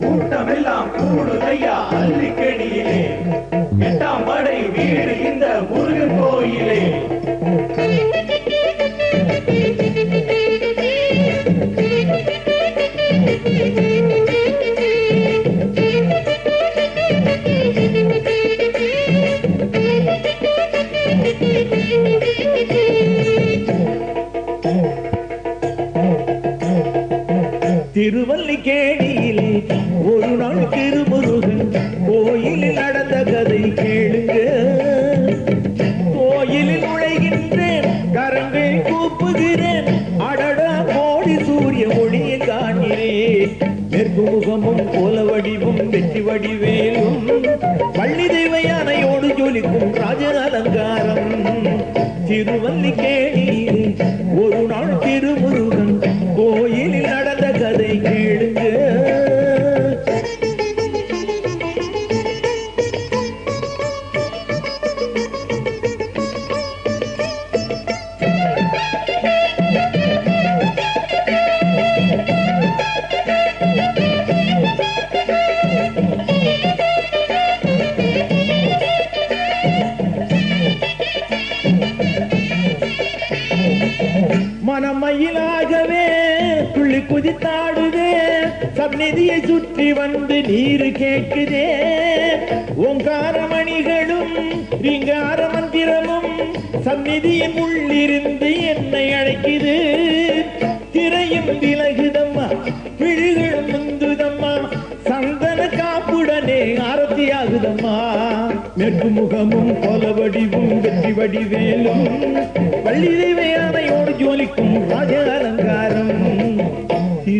கூட்டமெல்லாம் கூடுதையா அள்ளிக்கடியிலே எட்டாம் படை திருவல்லிக்கேணியில் ஒரு நாள் திருமுருகன் கோயிலில் நடந்த கதை கேளுங்க. கோயிலில் நுழைகின்றேன் கரங்கள் கூப்புகிறேன். அடடா கோடி சூரிய ஒளியை காண்கிறேன். மேற்கு முகமும் கோல வடிவும் வெற்றி வடிவேலும். பள்ளி தெய்வ யானையோடு ஜொலிக்கும் ராஜ அலங்காரம் திருவல்லிக்கேணியில் ஒரு நாள் திருமுருகன் கோயிலில் நடந்த கேளுங்க. மனமயிலாகவே குதித்தாடுதே. சந்நிதியை சுற்றி வந்து நீரு கேட்குதே. ஓங்கார மணிகளும் ரீங்கார மந்திரமும் சந்நிதியின் உள்ளிருந்து என்னை அழைக்குது. திரையும் விலகுதம்மா விழுகளும் முந்துதம்மா சந்தன காப்புடனே ஆரத்தியாகுதம்மா. ஆகுதம்மா முகமும் கொல வடிவும் வெற்றி வடிவேலும் வள்ளி தெய்வையானையோடு ஜோலிக்கும் ராஜ அலங்காரம்.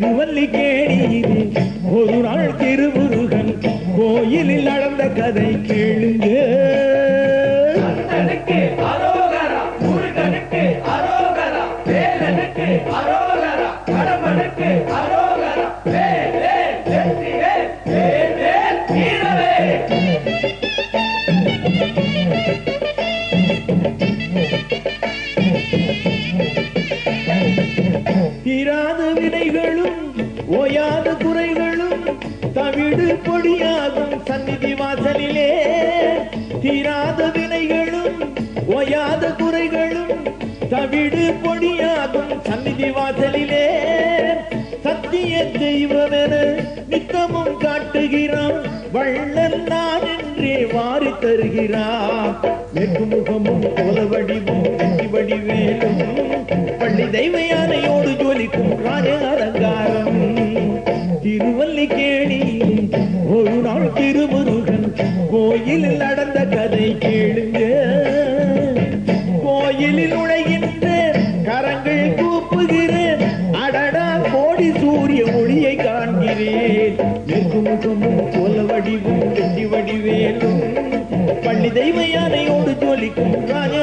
திருவல்லிக்கேணியிலே ஒரு நாள் திருமுருகன் கோயிலில் நடந்த கதை கேளுங்க. தீராத வினைகளும் ஓயாத குறைகளும் தவிடு பொடியாகும் சந்நிதி வாசலிலே. தீராத வினைகளும் ஓயாத குறைகளும் தவிடு பொடியாகும் சந்நிதி வாசலிலே. சத்திய தெய்வமென நித்தமும் காட்டுகிறான் வள்ளல் நான் என்றே வாரி தருகிறான் வெகு முகமும் நடந்த கதை கேளுங்க. கோயிலில் நுழைகின்றேன் கரங்கள் கூப்புகிறேன். அடடா கோடி சூரிய ஒளியை காண்கிறேன். வெகு முகமும் கோல வடிவும் வெட்டி வடிவேலும். பள்ளி தெய்வ யானையோடு ஜோலிக்கும் ராஜ